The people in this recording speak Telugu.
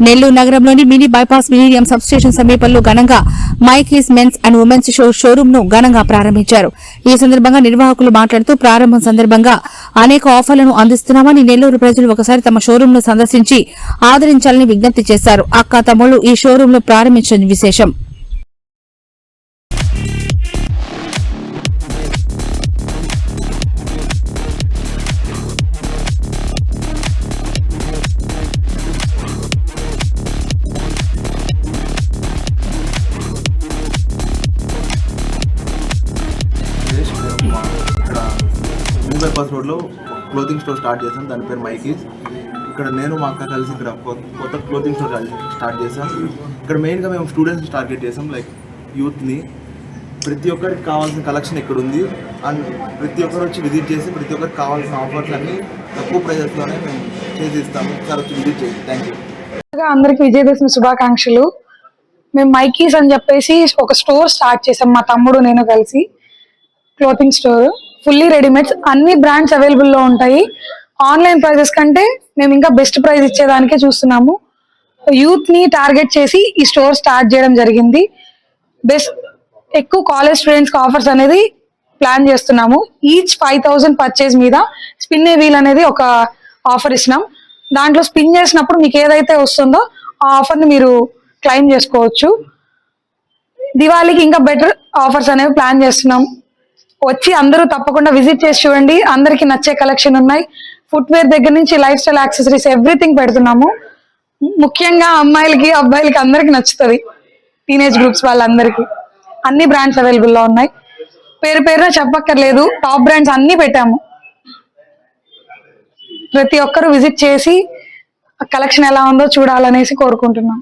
నెల్లూరు నగరంలోని మినీ బైపాస్ మిలీనియం సబ్స్టేషన్ సమీపంలో ఘనంగా Mikey's men's and women's show షోరూమ్ను ఘనంగా ప్రారంభించారు. ఈ సందర్భంగా నిర్వాహకులు మాట్లాడుతూ ప్రారంభం సందర్భంగా అనేక ఆఫర్లను అందిస్తున్నామని నెల్లూరు ప్రజలు ఒకసారి తమ షోరూమ్ను సందర్శించి ఆదరించాలని విజ్ఞప్తి చేశారు. అక్క తమ్ముళ్ళు ఈ షోరూమ్ను ప్రారంభించడం విశేషం. బైపాస్ రోడ్లో క్లోతింగ్ స్టోర్ స్టార్ట్ చేశాను. దాని పేరు మైకీస్. ఇక్కడ నేను మా అక్క కలిసి ఇక్కడ కొత్త క్లోతింగ్ స్టోర్ స్టార్ట్ చేశాం. ఇక్కడ మెయిన్గా మేము స్టూడెంట్స్ టార్గెట్ చేసాం లైక్ యూత్ని. ప్రతి ఒక్కరికి కావాల్సిన కలెక్షన్ ఇక్కడ ఉంది అండ్ ప్రతి ఒక్కరు వచ్చి విజిట్ చేసి ప్రతి ఒక్కరికి కావాల్సిన ఆఫర్స్ అన్ని తక్కువ ప్రైజెస్లోనే మేము చేసి ఇస్తాము. ఒకసారి వచ్చి విజిట్ చేయండి. థ్యాంక్ యూ అందరికి విజయదశమి శుభాకాంక్షలు. మేము మైకీస్ అని చెప్పేసి ఒక స్టోర్ స్టార్ట్ చేసాం మా తమ్ముడు నేను కలిసి క్లోతింగ్ స్టోర్. ఫుల్లీ రెడీమేడ్స్ అన్ని బ్రాండ్స్ అవైలబుల్లో ఉంటాయి. ఆన్లైన్ ప్రైజెస్ కంటే మేము ఇంకా బెస్ట్ ప్రైస్ ఇచ్చేదానికే చూస్తున్నాము. యూత్ని టార్గెట్ చేసి ఈ స్టోర్ స్టార్ట్ చేయడం జరిగింది. బెస్ట్ ఎక్కువ కాలేజ్ స్టూడెంట్స్కి ఆఫర్స్ అనేది ప్లాన్ చేస్తున్నాము. ఈచ్ ఫైవ్ థౌజండ్ పర్చేజ్ మీద స్పిన్ వీల్ అనేది ఒక ఆఫర్ ఇచ్చినాం దాంట్లో స్పిన్ చేసినప్పుడు మీకు ఏదైతే వస్తుందో ఆ ఆఫర్ని మీరు క్లెయిమ్ చేసుకోవచ్చు. దివాళీకి ఇంకా బెటర్ ఆఫర్స్ అనేవి ప్లాన్ చేస్తున్నాం. వచ్చి అందరూ తప్పకుండా విజిట్ చేసి చూడండి. అందరికి నచ్చే కలెక్షన్ ఉన్నాయి. ఫుట్వేర్ దగ్గర నుంచి లైఫ్ స్టైల్ యాక్సెసరీస్ ఎవ్రీథింగ్ పెడుతున్నాము. ముఖ్యంగా అమ్మాయిలకి అబ్బాయిలకి అందరికి నచ్చుతుంది. టీనేజ్ గ్రూప్స్ వాళ్ళందరికీ. అన్ని బ్రాండ్స్ అవైలబుల్లో ఉన్నాయి. పేరు పేరున చెప్పక్కర్లేదు. టాప్ బ్రాండ్స్ అన్ని పెట్టాము. ప్రతి ఒక్కరు విజిట్ చేసి కలెక్షన్ ఎలా ఉందో చూడాలనేసి కోరుకుంటున్నాం.